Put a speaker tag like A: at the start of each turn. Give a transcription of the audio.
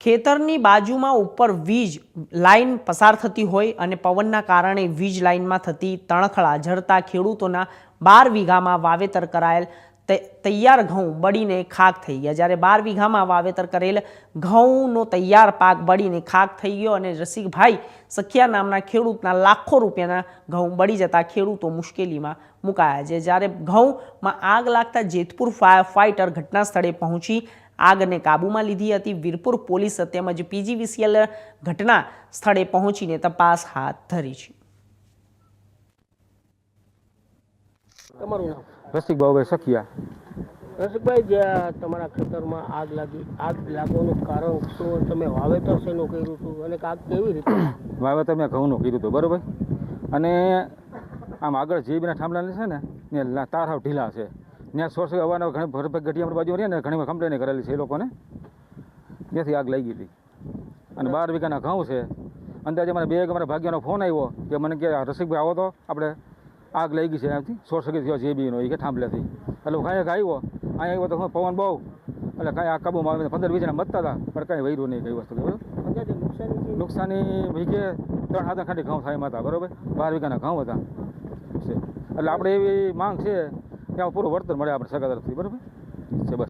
A: ખેતરની બાજુમાં ઉપર વીજ લાઈન પસાર થતી હોય અને પવનના કારણે વીજ લાઇનમાં થતી તણખળા ઝરતા ખેડૂતોના બાર વીઘામાં વાવેતર કરાયેલ તૈયાર ઘઉં બળીને ખાક થઈ ગયા. જ્યારે બાર વીઘામાં વાવેતર કરેલ ઘઉંનો તૈયાર પાક બળીને ખાક થઈ ગયો અને રસિકભાઈ સખિયા નામના ખેડૂતના લાખો રૂપિયાના ઘઉં બળી જતા ખેડૂતો મુશ્કેલીમાં મુકાયા છે. જ્યારે ઘઉંમાં આગ લાગતા જેતપુર ફાયર ફાઇટર ઘટના સ્થળે પહોંચી આગને કાબૂમાં લીધી હતી. વીરપુર પોલીસ તેમજ પીજીવીસીએલ ઘટના સ્થળે પહોંચીને તપાસ હાથ ધરી છે.
B: તમારું નામ?
C: રસિક બાબુભાઈ સખિયા.
B: રસિકભાઈ જે તમારા ખેતરમાં આગ લાગી આગ લાગવાનું કારણ શું? તમે વાવેતર શેનું કર્યું હતું? અને આગ કેવી રીતે?
C: વાવેતર મેં ઘઉંનું કર્યું હતું બરાબર? અને આમ આગળ જે બીના થાંભલા છે ને ને તાર હાવ ઢીલા છે. ત્યાં સોર્સ અવાના ઘણી ભરપેક ઘટિયા બાજુ રહી ને ઘણી કમ્પ્લેન કરેલી છે એ લોકોને. ત્યાંથી આગ લાગી હતી. અને બાર વીઘાના ઘઉં છે. અંદાજે મને બે એક મારા ભાગ્યનો ફોન આવ્યો કે મને કે રસિકભાઈ આવો તો આપણે આગ લઈ ગઈ છે એમથી સોર્સ થયો જેબીનો એ કે થાંભલેથી. એટલે હું કાંઈ આવ્યો અહીંયા આવ્યો તો પવન બહુ. એટલે કાંઈ આ કાબુમાં આવીને પંદર વીસ જણા મતતા હતા પણ કાંઈ વૈરું નહીં કઈ વસ્તુ
B: નુકસાની
C: વીઘે ત્રણ હાથા ખાંડી ઘઉં થાય એમાં હતા બરાબર? બાર વીઘાના ઘઉં હતા. એટલે આપણે એવી માંગ છે આપણને આમાં પૂરું વળતર મળે આપણે સરકાર તરફથી બરાબર? છે બસ.